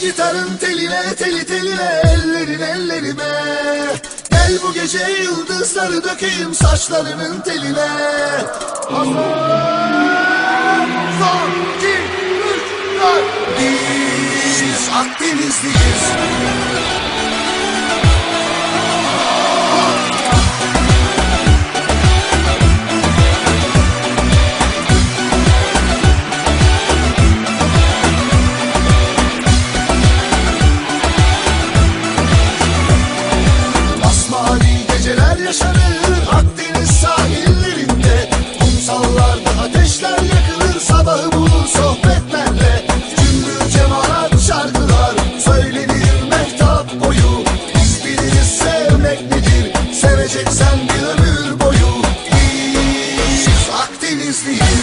Gitarın teline teli teline ellerin ellerime. Gel bu gece yıldızları dökeyim saçlarının teline. Hazır. Son, iki, üç, dört. Biz Akdenizliyiz.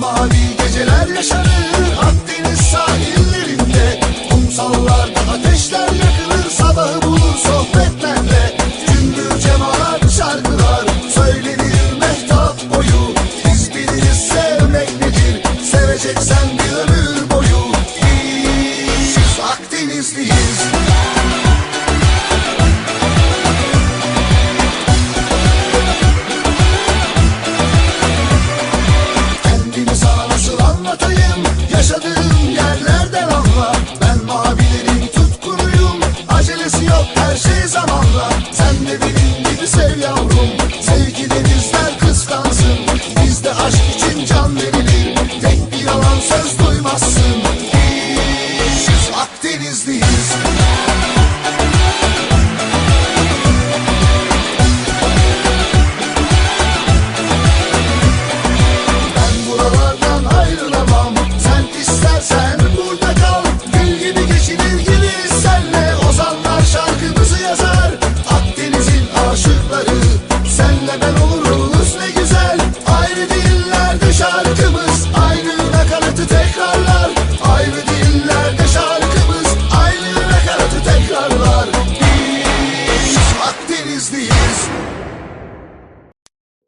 Mavi geceler yaşarız da luz.